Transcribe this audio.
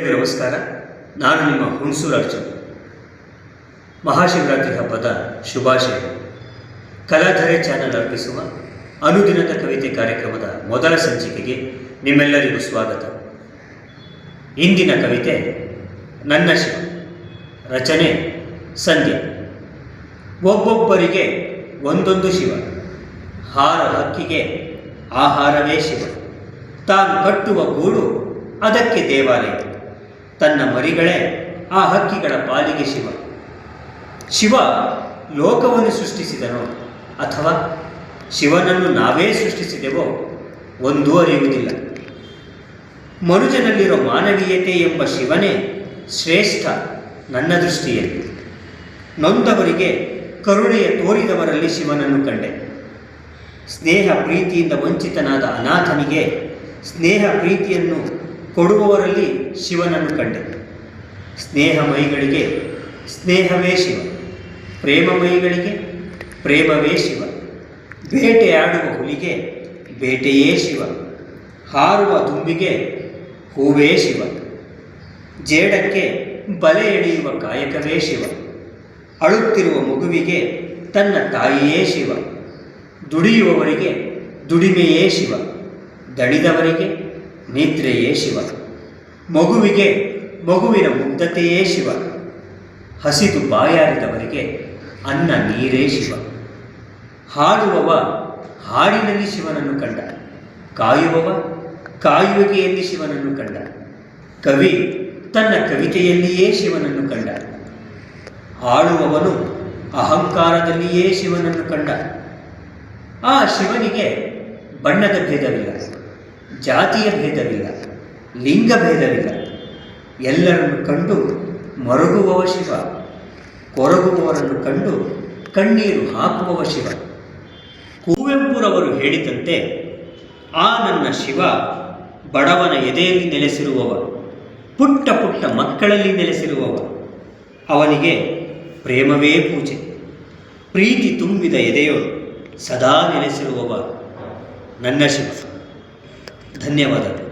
ನಮಸ್ಕಾರ. ನಾನು ನಿಮ್ಮ ಹುಣಸೂರು ಅರ್ಜುನ್ ಮಹಾಶಿವರಾತ್ರಿ ಹಬ್ಬದ ಶುಭಾಶಯ. ಕಲಾಧರೆ ಚಾನೆಲ್ ಅರ್ಪಿಸುವ ಅನುದಿನದ ಕವಿತೆ ಕಾರ್ಯಕ್ರಮದ ಮೊದಲ ಸಂಚಿಕೆಗೆ ನಿಮ್ಮೆಲ್ಲರಿಗೂ ಸ್ವಾಗತ. ಇಂದಿನ ಕವಿತೆ, ನನ್ನ ಶಿವ. ರಚನೆ, ಸಂಧ್ಯಾ. ಒಬ್ಬೊಬ್ಬರಿಗೆ ಒಂದೊಂದು ಶಿವ. ಹಾರ ಹಕ್ಕಿಗೆ ಆಹಾರವೇ ಶಿವ. ತಾನು ಕಟ್ಟುವ ಗೂಡು ಅದಕ್ಕೆ ದೇವಾಲಯ. ತನ್ನ ಮರಿಗಳೇ ಆ ಹಕ್ಕಿಗಳ ಪಾಲಿಗೆ ಶಿವ. ಶಿವ ಲೋಕವನ್ನು ಸೃಷ್ಟಿಸಿದನು ಅಥವಾ ಶಿವನನ್ನು ನಾವೇ ಸೃಷ್ಟಿಸಿದೆವೋ ಒಂದೂ ಅರಿಯುವುದಿಲ್ಲ. ಮನುಜನಲ್ಲಿರೋ ಮಾನವೀಯತೆ ಎಂಬ ಶಿವನೇ ಶ್ರೇಷ್ಠ ನನ್ನ ದೃಷ್ಟಿಯಲ್ಲಿ. ನೊಂದವರಿಗೆ ಕರುಣೆಯ ತೋರಿದವರಲ್ಲಿ ಶಿವನನ್ನು ಕಂಡೆ. ಸ್ನೇಹ ಪ್ರೀತಿಯಿಂದ ವಂಚಿತನಾದ ಅನಾಥನಿಗೆ ಸ್ನೇಹ ಪ್ರೀತಿಯನ್ನು ಕೊಡುವವರಲ್ಲಿ ಶಿವನನ್ನು ಕಂಡೆ ಸ್ನೇಹಮಯಿಗಳಿಗೆ ಸ್ನೇಹವೇ ಶಿವ. ಪ್ರೇಮಮಯಿಗಳಿಗೆ ಪ್ರೇಮವೇ ಶಿವ. ಬೇಟೆಯಾಡುವ ಹುಲಿಗೆ ಬೇಟೆಯೇ ಶಿವ. ಹಾರುವ ದುಂಬಿಗೆ ಹೂವೇ ಶಿವ. ಜೇಡಕ್ಕೆ ಬಲೆ ಎಳೆಯುವ ಕಾಯಕವೇ ಶಿವ. ಅಳುತ್ತಿರುವ ಮಗುವಿಗೆ ತನ್ನ ತಾಯಿಯೇ ಶಿವ. ದುಡಿಯುವವರಿಗೆ ದುಡಿಮೆಯೇ ಶಿವ. ದಣಿದವರಿಗೆ ನಿದ್ರೆಯೇ ಶಿವ. ಮಗುವಿಗೆ ಮಗುವಿನ ಮುಗ್ಧತೆಯೇ ಶಿವ. ಹಸಿದು ಬಾಯಾರಿದವರಿಗೆ ಅನ್ನ ನೀರೇ ಶಿವ. ಹಾಡುವವ ಹಾಡಿನಲ್ಲಿ ಶಿವನನ್ನು ಕಂಡ. ಕಾಯುವವ ಕಾಯುವಿಕೆಯಲ್ಲಿ ಶಿವನನ್ನು ಕಂಡ. ಕವಿ ತನ್ನ ಕವಿತೆಯಲ್ಲಿಯೇ ಶಿವನನ್ನು ಕಂಡ. ಆಳುವವನು ಅಹಂಕಾರದಲ್ಲಿಯೇ ಶಿವನನ್ನು ಕಂಡ. ಆ ಶಿವನಿಗೆ ಬಣ್ಣದ ಭೇದವಿಲ್ಲ. ಜಾತಿಯ ಭೇದವಿಲ್ಲ, ಲಿಂಗ ಭೇದವಿಲ್ಲ. ಎಲ್ಲರನ್ನು ಕಂಡು ಮರುಗುವವ ಶಿವ, ಕೊರಗುವವರನ್ನು ಕಂಡು ಕಣ್ಣೀರು ಹಾಕುವವ ಶಿವ. ಕುವೆಂಪುರವರು ಹೇಳಿದಂತೆ, ಆ ನನ್ನ ಶಿವ ಬಡವನ ಎದೆಯಲ್ಲಿ ನೆಲೆಸಿರುವವ, ಪುಟ್ಟ ಪುಟ್ಟ ಮಕ್ಕಳಲ್ಲಿ ನೆಲೆಸಿರುವವ. ಅವನಿಗೆ ಪ್ರೇಮವೇ ಪೂಜೆ. ಪ್ರೀತಿ ತುಂಬಿದ ಎದೆಯೋ ಸದಾ ನೆಲೆಸಿರುವವ ನನ್ನ ಶಿವ. ಧನ್ಯವಾದಗಳು